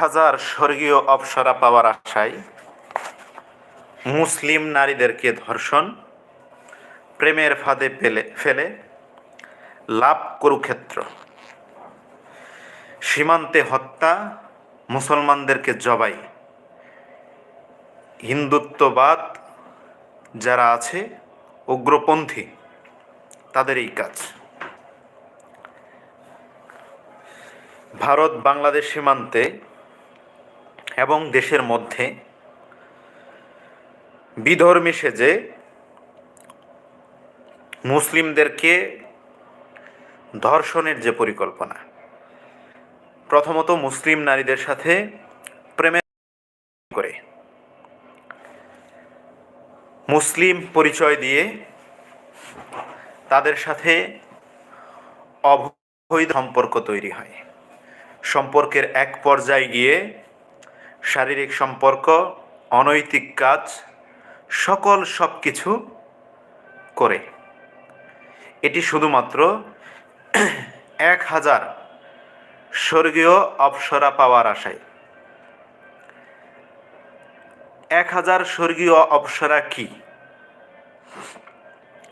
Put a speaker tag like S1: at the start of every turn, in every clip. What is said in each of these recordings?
S1: হাজার স্বর্গীয় অপসরা পাওয়ার আশায় মুসলিম নারীদেরকে ধর্ষণ, প্রেমের ফাঁদে পেলে ফেলে লাভ কুরুক্ষেত্র। সীমান্তে হত্যা, মুসলমানদেরকে জবাই। হিন্দুত্ববাদ যারা আছে, উগ্রপন্থী তাদের এই কাজ। ভারত বাংলাদেশ সীমান্তে এবং দেশের মধ্যে বিধর্মী সেজে মুসলিমদেরকে ধর্ষণের যে পরিকল্পনা, প্রথমত মুসলিম নারীদের সাথে প্রেমে করে। মুসলিম পরিচয় দিয়ে তাদের সাথে অবৈধ সম্পর্ক তৈরি হয়। সম্পর্কের এক পর্যায়ে গিয়ে শারীরিক সম্পর্ক, অনৈতিক কাজ, সকল সব কিছু করে। এটি শুধুমাত্র এক হাজার স্বর্গীয় অপসরা পাওয়ার আশায়। এক হাজার স্বর্গীয় অপসরা কি?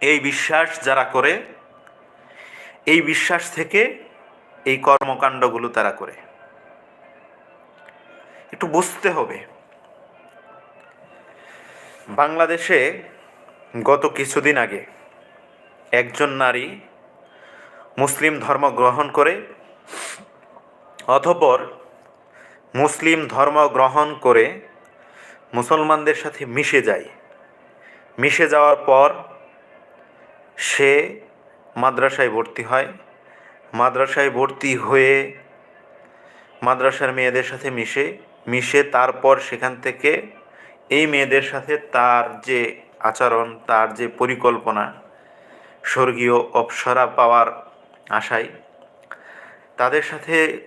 S1: এই বিশ্বাস যারা করে, এই বিশ্বাস থেকে এই কর্মকাণ্ডগুলো তারা করে। একটু বুঝতে হবে। বাংলাদেশে গত কিছুদিন আগে একজন নারী মুসলিম ধর্ম গ্রহণ করে অথপর মুসলিম ধর্ম গ্রহণ করে মুসলমানদের সাথে মিশে যায়। মিশে যাওয়ার পর সে মাদ্রাসায় ভর্তি হয়। মাদ্রাসায় ভর্তি হয়ে মাদ্রাসার মেয়েদের সাথে মিশে মিশে তারপর সেখান থেকে এই মেয়েদের সাথে তার যে আচরণ, তার যে পরিকল্পনা, স্বর্গীয় অপসরা পাওয়ার আশায় তাদের সাথে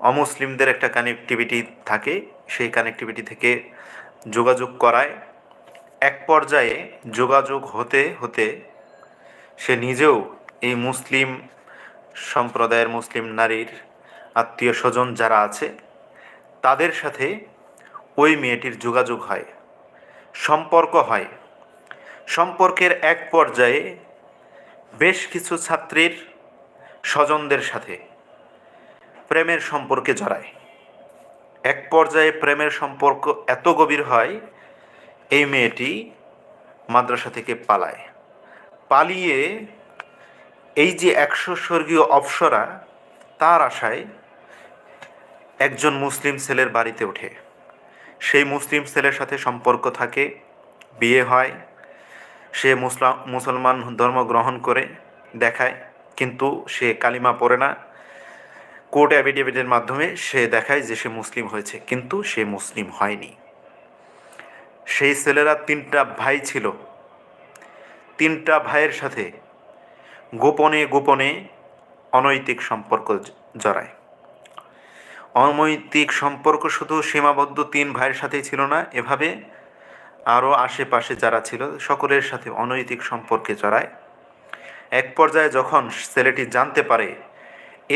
S1: অমুসলিমদের একটা কানেক্টিভিটি থাকে। সেই কানেক্টিভিটি থেকে যোগাযোগ করায়। এক পর্যায়ে যোগাযোগ হতে হতে সে নিজেও এই মুসলিম সম্প্রদায়ের, মুসলিম নারীর আত্মীয় স্বজন যারা আছে তাদের সাথে ওই মেয়েটির যোগাযোগ হয়, সম্পর্ক হয়। সম্পর্কের এক পর্যায়ে বেশ কিছু ছাত্রীর স্বজনদের সাথে প্রেমের সম্পর্কে জড়ায়। এক পর্যায়ে প্রেমের সম্পর্ক এত গভীর হয়, এই মেয়েটি মাদ্রাসা থেকে পালায়। পালিয়ে এই যে একশো স্বর্গীয় অপসরা, তার আশায় একজন মুসলিম ছেলের বাড়িতে ওঠে। সেই মুসলিম ছেলের সাথে সম্পর্ক থাকে, বিয়ে হয়, সে মুসলাম মুসলমান ধর্ম গ্রহণ করে, দেখায়, কিন্তু সে কালিমা পড়ে না। কোর্ট অ্যাফিডেভিটের মাধ্যমে সে দেখায় যে সে মুসলিম হয়েছে, কিন্তু সে মুসলিম হয়নি। সেই ছেলেরা তিনটা ভাই ছিল। তিনটা ভাইয়ের সাথে গোপনে গোপনে অনৈতিক সম্পর্ক জড়ায়। অনৈতিক সম্পর্ক শুধু সীমাবদ্ধ তিন ভাইয়ের সাথেই ছিল না, এভাবে আরও আশেপাশে যারা ছিল, সকলের সাথে অনৈতিক সম্পর্কে জড়ায়। এক পর্যায়ে যখন ছেলেটি জানতে পারে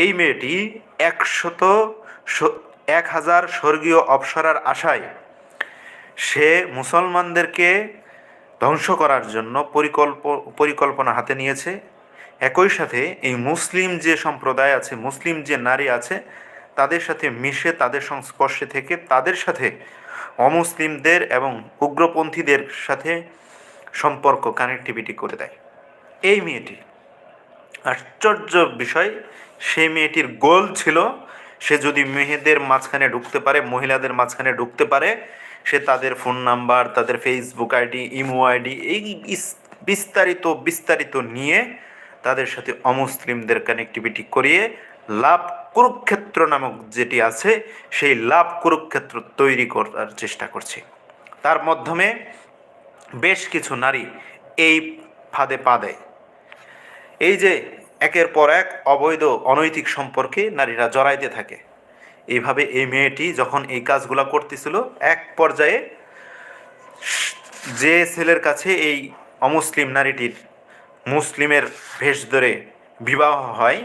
S1: এই মেয়েটি একশত এক হাজার স্বর্গীয় অপসরার আশায় সে মুসলমানদেরকে ধ্বংস করার জন্য পরিকল্প, পরিকল্পনা হাতে নিয়েছে। একই সাথে এই মুসলিম যে সম্প্রদায় আছে, মুসলিম যে নারী আছে তাদের সাথে মিশে, তাদের সংস্পর্শে থেকে তাদের সাথে অমুসলিমদের এবং উগ্রপন্থীদের সাথে সম্পর্ক কানেক্টিভিটি করে দেয়। এই মেয়েটি, আশ্চর্য বিষয়, সেই মেয়েটির গোল ছিল, সে যদি মেয়েদের মাঝখানে ঢুকতে পারে, মহিলাদের মাঝখানে ঢুকতে পারে, সে তাদের ফোন নাম্বার তাদের ফেসবুক আইডি ইমো আইডি এই বিস্তারিত বিস্তারিত নিয়ে তাদের সাথে অমুসলিমদের কানেক্টিভিটি করিয়ে লাভ কুরুক্ষেত্র নামক যেটি আছে, সেই লাভ কুরুক্ষেত্র তৈরি করার চেষ্টা করছে। তার মাধ্যমে বেশ কিছু নারী এই ফাঁদে পা দেয়। এই যে একের পর এক অবৈধ অনৈতিক সম্পর্কে নারীরা জড়াইতে থাকে। এইভাবে এই মেয়েটি যখন এই কাজগুলো করতেছিল, এক পর্যায়ে যে ছেলের কাছে এই অমুসলিম নারীটির মুসলিমের ভেষ ধরে বিবাহ হয়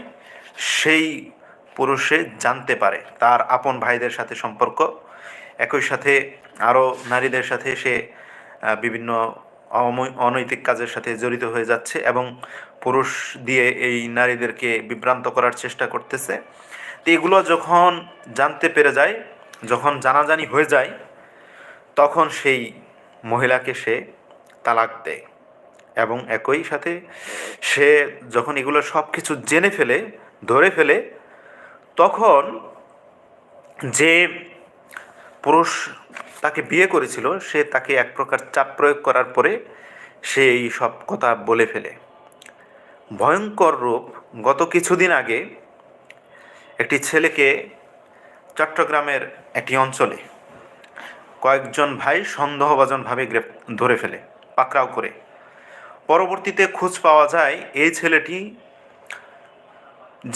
S1: সেই পুরুষে জানতে পারে। তার আপন ভাইদের সাথে সম্পর্ক, একই সাথে আরও নারীদের সাথে সে বিভিন্ন অনৈতিক কাজের সাথে জড়িত হয়ে যাচ্ছে এবং পুরুষ দিয়ে এই নারীদেরকে বিভ্রান্ত করার চেষ্টা করতেছে। তো এগুলো যখন জানতে পেরে যায়, যখন জানাজানি হয়ে যায়, তখন সেই মহিলাকে সে তালাক দেয় এবং একই সাথে সে যখন এগুলো সব কিছু জেনে ফেলে ধরে ফেলে, তখন যে পুরুষ তাকে বিয়ে করেছিল, সে তাকে এক প্রকার চাপ প্রয়োগ করার পরে সে এই সব কথা বলে ফেলে। ভয়ঙ্কর রূপ। গত কিছুদিন আগে একটি ছেলেকে চট্টগ্রামের একটি অঞ্চলে কয়েকজন ভাই সন্দেহভাজনভাবে গ্রেপ ধরে ফেলে, পাকড়াও করে। পরবর্তীতে খোঁজ পাওয়া যায়, এই ছেলেটি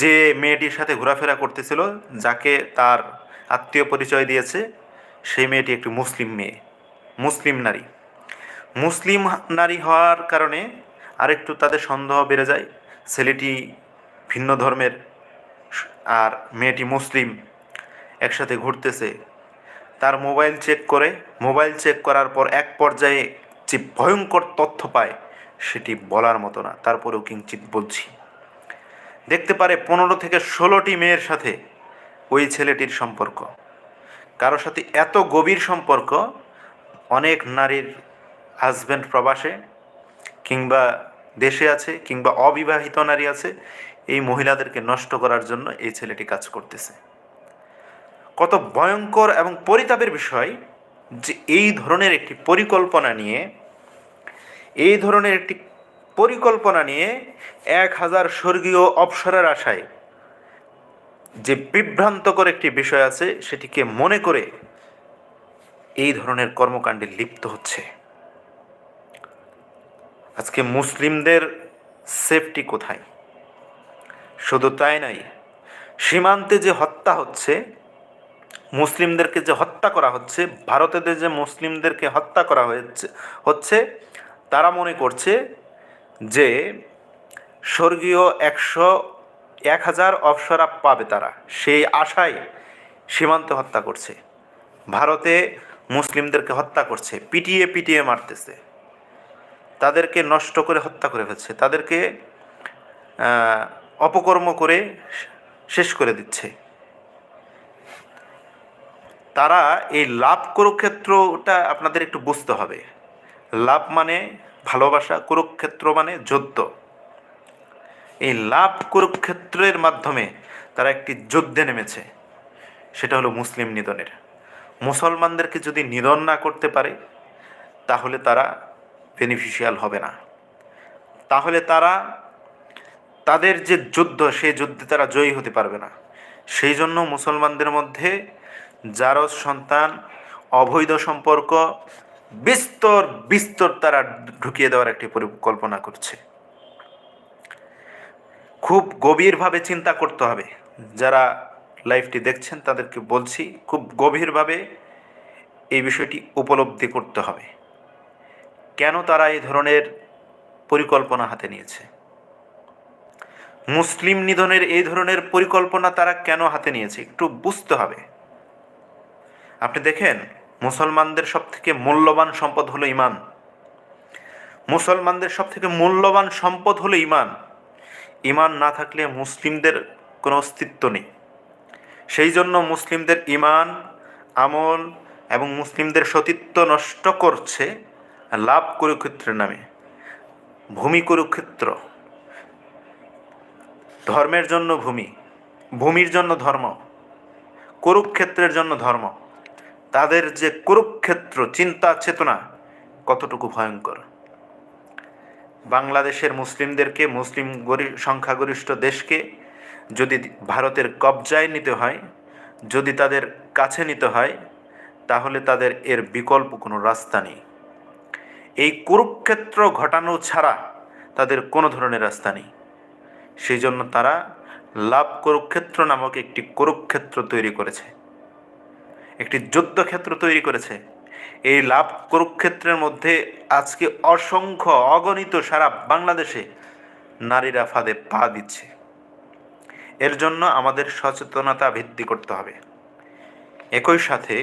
S1: যে মেয়েটির সাথে ঘোরাফেরা করতেছিল, যাকে তার আত্মীয় পরিচয় দিয়েছে, সেই মেয়েটি একটি মুসলিম মেয়ে, মুসলিম নারী। মুসলিম নারী হওয়ার কারণে আরেকটু তাদের সন্দেহ বেড়ে যায়, ছেলেটি ভিন্ন ধর্মের, আর মেয়েটি মুসলিম, একসাথে ঘুরতেছে। তার মোবাইল চেক করে, মোবাইল চেক করার পর এক পর্যায়ে যে ভয়ঙ্কর তথ্য পায়, সেটি বলার মতো না, তারপরেও কিঞ্চিত বলছি দেখতে পারে পনেরো থেকে ষোলোটি মেয়ের সাথে ওই ছেলেটির সম্পর্ক। কারও সাথে এত গভীর সম্পর্ক, অনেক নারীর হাজব্যান্ড প্রবাসে কিংবা দেশে আছে কিংবা অবিবাহিত নারী আছে, এই মহিলাদেরকে নষ্ট করার জন্য এই ছেলেটি কাজ করতেছে। কত ভয়ঙ্কর এবং পরিতাপের বিষয় যে এই ধরনের একটি পরিকল্পনা নিয়ে, এই ধরনের একটি পরিকল্পনা নিয়ে এক হাজার স্বর্গীয় অপসরের আশায় যে বিভ্রান্তকর একটি বিষয় আছে, সেটিকে মনে করে এই ধরনের কর্মকাণ্ডে লিপ্ত হচ্ছে। আজকে মুসলিমদের সেফটি কোথায়? শুধু তাই নাই, সীমান্তে যে হত্যা হচ্ছে, মুসলিমদেরকে যে হত্যা করা হচ্ছে ভারতেদের যে মুসলিমদেরকে হত্যা করা হয়েছে, হচ্ছে, তারা মনে করছে যে স্বর্গীয় একশো এক হাজার অপসরা পাবে তারা। সেই আশায় সীমান্তে হত্যা করছে। ভারতে মুসলিমদেরকে হত্যা করছে, পিটিয়ে পিটিয়ে মারতেছে। তাদেরকে নষ্ট করে হত্যা করে ফেলছে, তাদেরকে অপকর্ম করে শেষ করে দিচ্ছে। তারা এই লাভ কুরুক্ষেত্রটা আপনাদের একটু বুঝতে হবে। লাভ মানে ভালোবাসা কুরুক্ষেত্র মানে যুদ্ধ। এই লাভ কুরুক্ষেত্রের মাধ্যমে তারা একটি যুদ্ধে নেমেছে। সেটা হলো মুসলিম নিধনের। মুসলমানদেরকে যদি নিধন না করতে পারে, তাহলে তারা বেনিফিশিয়াল হবে না। তাহলে তারা তাদের যে যুদ্ধ, সেই যুদ্ধে তারা জয়ী হতে পারবে না। সেই জন্য মুসলমানদের মধ্যে জারজ সন্তান, অবৈধ সম্পর্ক বিস্তর বিস্তর তারা ঢুকিয়ে দেওয়ার একটি পরিকল্পনা করছে। খুব গভীরভাবে চিন্তা করতে হবে। যারা লাইভটি দেখছেন, তাদেরকে বলছি, খুব গভীরভাবে এই বিষয়টি উপলব্ধি করতে হবে। কেন তারা এই ধরনের পরিকল্পনা হাতে নিয়েছে? মুসলিম নিধনের এই ধরনের পরিকল্পনা তারা কেন হাতে নিয়েছে? একটু বুঝতে হবে। আপনি দেখেন মুসলমানদের সব থেকে মূল্যবান সম্পদ হলো ইমান মুসলমানদের সব থেকে মূল্যবান সম্পদ হলো ইমান ইমান না থাকলে মুসলিমদের কোনো অস্তিত্ব নেই। সেই জন্য মুসলিমদের ইমান আমল এবং মুসলিমদের সতীত্ব নষ্ট করছে লাভ কুরুক্ষেত্রের নামে। ভূমি কুরুক্ষেত্র। ধর্মের জন্য ভূমি, ভূমির জন্য ধর্ম, কুরুক্ষেত্রের জন্য ধর্ম। তাদের যে কুরুক্ষেত্র, চিন্তা, চেতনা, কতটুকু ভয়ঙ্কর। বাংলাদেশের মুসলিমদেরকে, মুসলিম গরি- সংখ্যাগরিষ্ঠ দেশকে যদি ভারতের কবজায় নিতে হয়, যদি তাদের কাছে নিতে হয়, তাহলে তাদের এর বিকল্প কোনো রাস্তা নেই। এই কুরুক্ষেত্র ঘটানো ছাড়া তাদের কোনো ধরনের রাস্তা নেই। সেই জন্য তারা লাভ কুরুক্ষেত্র নামক একটি কুরুক্ষেত্র তৈরি করেছে। একটি যুদ্ধক্ষেত্র তৈরি করেছে। এই লাভ কুরুক্ষেত্রের মধ্যে আজকে অসংখ্য অগণিত সারা বাংলাদেশে নারীরা ফাঁদে পা দিচ্ছে। এর জন্য আমাদের সচেতনতা ভিত্তি করতে হবে। একই সাথে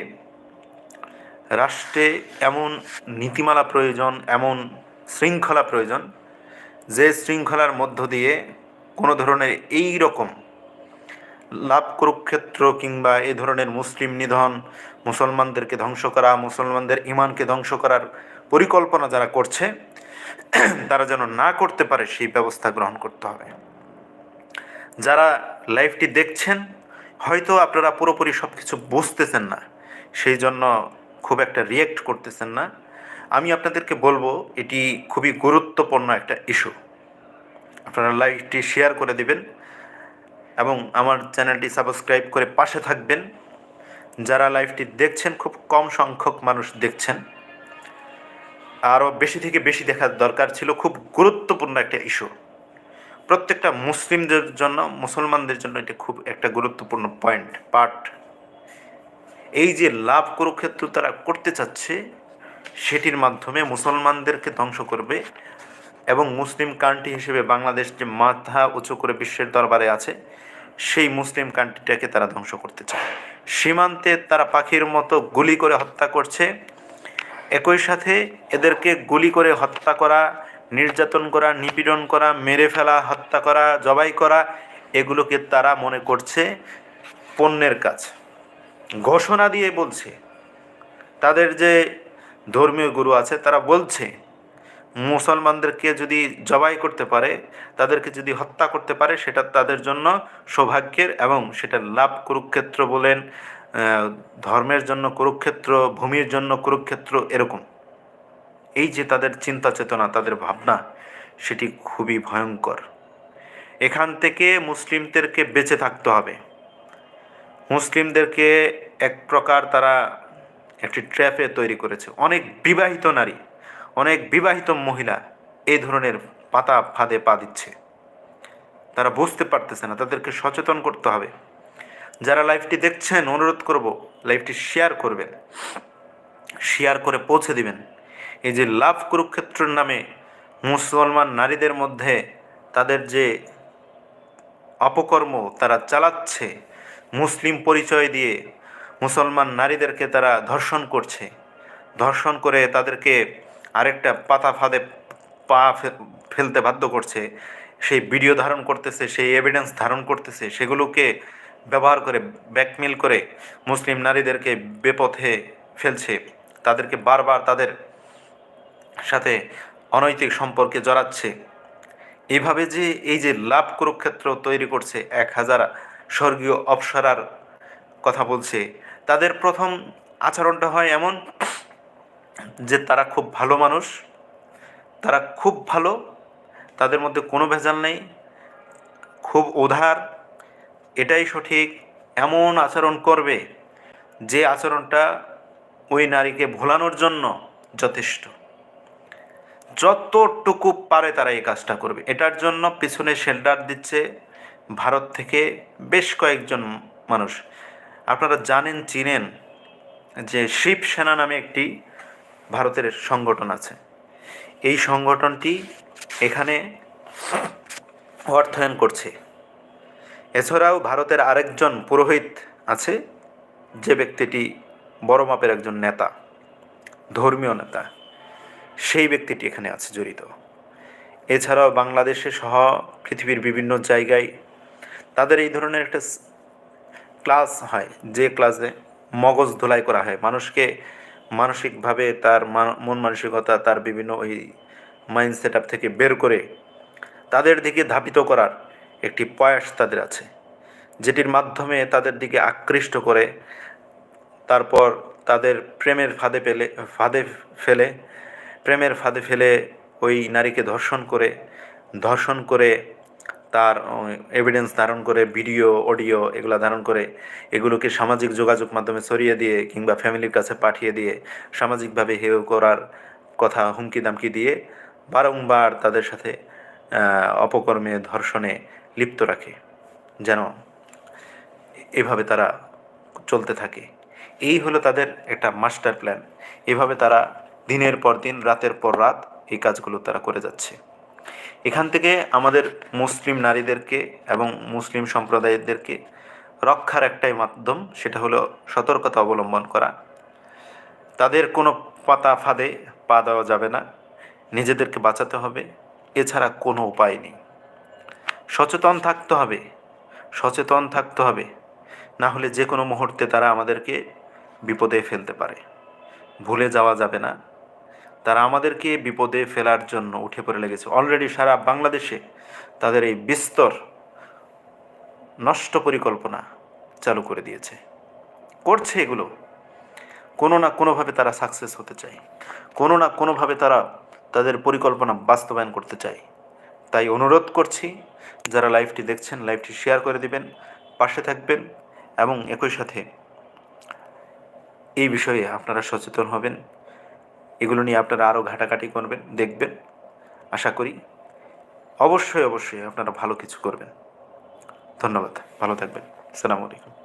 S1: রাষ্ট্রে এমন নীতিমালা প্রয়োজন, এমন শৃঙ্খলা প্রয়োজন, যে শৃঙ্খলার মধ্য দিয়ে কোনো ধরনের এই রকম লাভ কুরুক্ষেত্র কিংবা এ ধরনের মুসলিম নিধন, মুসলমানদেরকে ধ্বংস করা, মুসলমানদের ইমানকে ধ্বংস করার পরিকল্পনা যারা করছে, তারা যেন না করতে পারে সেই ব্যবস্থা গ্রহণ করতে হবে। যারা লাইভটি দেখছেন, হয়তো আপনারা পুরোপুরি সব কিছু বুঝতেছেন না, সেই জন্য খুব একটা রিয়েক্ট করতেছেন না। আমি আপনাদেরকে বলব, এটি খুবই গুরুত্বপূর্ণ একটা ইস্যু আপনারা লাইভটি শেয়ার করে দিবেন। এবং আমার চ্যানেলটি সাবস্ক্রাইব করে পাশে থাকবেন। যারা লাইভটি দেখছেন, খুব কম সংখ্যক মানুষ দেখছেন। আরও বেশি থেকে বেশি দেখার দরকার ছিল, খুব গুরুত্বপূর্ণ একটা ইস্যু। প্রত্যেকটা মুসলিমদের জন্য, মুসলমানদের জন্য এটা খুব একটা গুরুত্বপূর্ণ পয়েন্ট, পার্ট। এই যে লাভ কুরুক্ষেত্র তারা করতে চাচ্ছে, সেটির মাধ্যমে মুসলমানদেরকে ধ্বংস করবে এবং মুসলিম কান্ট্রি হিসেবে বাংলাদেশ যে মাথা উঁচু করে বিশ্বের দরবারে আছে সেই মুসলিম কান্ট্রিটাকে তারা ধ্বংস করতে চায়। সীমান্তে তারা পাখির মতো গুলি করে হত্যা করছে। একই সাথে এদেরকে গুলি করে হত্যা করা, নির্যাতন করা, নিপীড়ন করা, মেরে ফেলা, হত্যা করা, জবাই করা, এগুলোকে তারা মনে করছে পণ্যের কাজ। ঘোষণা দিয়ে বলছে, তাদের যে ধর্মীয় গুরু আছে, তারা বলছে মুসলমানদেরকে যদি জবাই করতে পারে, তাদেরকে যদি হত্যা করতে পারে, সেটা তাদের জন্য সৌভাগ্যের এবং সেটা লাভ কুরুক্ষেত্র বলেন ধর্মের জন্য কুরুক্ষেত্র, ভূমির জন্য কুরুক্ষেত্র এরকম। এই যে তাদের চিন্তা চেতনা, তাদের ভাবনা, সেটি খুবই ভয়ঙ্কর। এখান থেকে মুসলিমদেরকে বেঁচে থাকতে হবে। মুসলিমদেরকে এক প্রকার তারা একটি ট্র্যাপে তৈরি করেছে। অনেক বিবাহিত নারী অনেক বিবাহিত মহিলা এই ধরনের পাতা ফাঁদে পা দিচ্ছে। তারা বুঝতে পারতেছে না, তাদেরকে সচেতন করতে হবে। যারা লাইভটি দেখছেন, অনুরোধ করব লাইভটি শেয়ার করবেন। শেয়ার করে পৌঁছে দিবেন। এই যে লাভ কুরুক্ষেত্রের নামে মুসলমান নারীদের মধ্যে তাদের যে অপকর্ম তারা চালাচ্ছে, মুসলিম পরিচয় দিয়ে মুসলমান নারীদেরকে তারা ধর্ষণ করছে। ধর্ষণ করে তাদেরকে আরেকটা পাতা ফাঁদে পা ফেলতে বাধ্য করছে, সেই ভিডিও ধারণ করতেছে, সেই এভিডেন্স ধারণ করতেছে, সেগুলোকে ব্যবহার করে ব্যাকমেল করে মুসলিম নারীদেরকে বেপথে ফেলছে, তাদেরকে বারবার তাদের সাথে অনৈতিক সম্পর্কে জড়াচ্ছে। এভাবে যে এই যে লাভ কুরুক্ষেত্র তৈরি করছে, এক হাজার স্বর্গীয় অপসরার কথা বলছে, তাদের প্রথম আচরণটা হয় এমন যে তারা খুব ভালো মানুষ, তারা খুব ভালো, তাদের মধ্যে কোনো ভেজাল নেই, খুব উদার, এটাই সঠিক, এমন আচরণ করবে যে আচরণটা ওই নারীকে ভোলানোর জন্য যথেষ্ট। যতটুকু পারে তারা এই কাজটা করবে। এটার জন্য পিছনে শেল্টার দিচ্ছে ভারত থেকে বেশ কয়েকজন মানুষ। আপনারা জানেন, চিনেন যে শিবসেনা নামে একটি ভারতের সংগঠন আছে। এই সংগঠনটি এখানে অর্থায়ন করছে। এছাড়াও ভারতের আরেকজন পুরোহিত আছে, যে ব্যক্তিটি বড় মাপের একজন নেতা, ধর্মীয় নেতা, সেই ব্যক্তিটি এখানে আছে জড়িত। এছাড়াও বাংলাদেশে সহ পৃথিবীর বিভিন্ন জায়গায় তাদের এই ধরনের একটা ক্লাস হয়, যে ক্লাসে মগজ ধোলাই করা হয়। মানুষকে মানসিকভাবে তার মান- মন মানসিকতা, তার বিভিন্ন ওই মাইন্ড সেট থেকে বের করে তাদের দিকে ধাবিত করার একটি প্রয়াস তাদের আছে, যেটির মাধ্যমে তাদের দিকে আকৃষ্ট করে তারপর তাদের প্রেমের ফাঁদে পেলে, ফাঁদে ফেলে, প্রেমের ফাঁদে ফেলে ওই নারীকে ধর্ষণ করে ধর্ষণ করে তার এভিডেন্স ধারণ করে ভিডিও অডিও এগুলো ধারণ করে, এগুলোকে সামাজিক যোগাযোগ মাধ্যমে ছড়িয়ে দিয়ে কিংবা ফ্যামিলির কাছে পাঠিয়ে দিয়ে সামাজিকভাবে হেয় করার কথা, হুমকি, দামকি দিয়ে বারংবার তাদের সাথে অপকর্মে, ধর্ষণে লিপ্ত রাখে, যেন এভাবে তারা চলতে থাকে। এই হলো তাদের একটা মাস্টার প্ল্যান এভাবে তারা দিনের পর দিন, রাতের পর রাত এই কাজগুলো তারা করে যাচ্ছে। এখান থেকে আমাদের মুসলিম নারীদেরকে এবং মুসলিম সম্প্রদায়দেরকে রক্ষার একটাই মাধ্যম, সেটা হলো সতর্কতা অবলম্বন করা। তাদের কোনো পাতা ফাঁদে পা দেওয়া যাবে না, নিজেদেরকে বাঁচাতে হবে, এছাড়া কোনো উপায় নেই। সচেতন থাকতে হবে, সচেতন থাকতে হবে, না হলে যে কোনো মুহূর্তে তারা আমাদেরকে বিপদে ফেলতে পারে। ভুলে যাওয়া যাবে না তারা আমাদেরকে বিপদে ফেলার জন্য উঠে পড়ে লেগেছে। অলরেডি সারা বাংলাদেশে তাদের এই বিস্তর নষ্ট পরিকল্পনা চালু করে দিয়েছে। করছে এগুলো। কোনো না কোনোভাবে তারা সাকসেস হতে চায়। কোনো না কোনোভাবে তারা তাদের পরিকল্পনা বাস্তবায়ন করতে চায়। তাই অনুরোধ করছি, যারা লাইভটি দেখছেন, লাইভটি শেয়ার করে দিবেন, পাশে থাকবেন এবং একই সাথে এই বিষয়ে আপনারা সচেতন হবেন। এগুলো নিয়ে আপনারা আরও ঘাটাঘাটি করবেন, দেখবেন। আশা করি অবশ্যই অবশ্যই আপনারা ভালো কিছু করবেন। ধন্যবাদ, ভালো থাকবেন। সালামু আলাইকুম।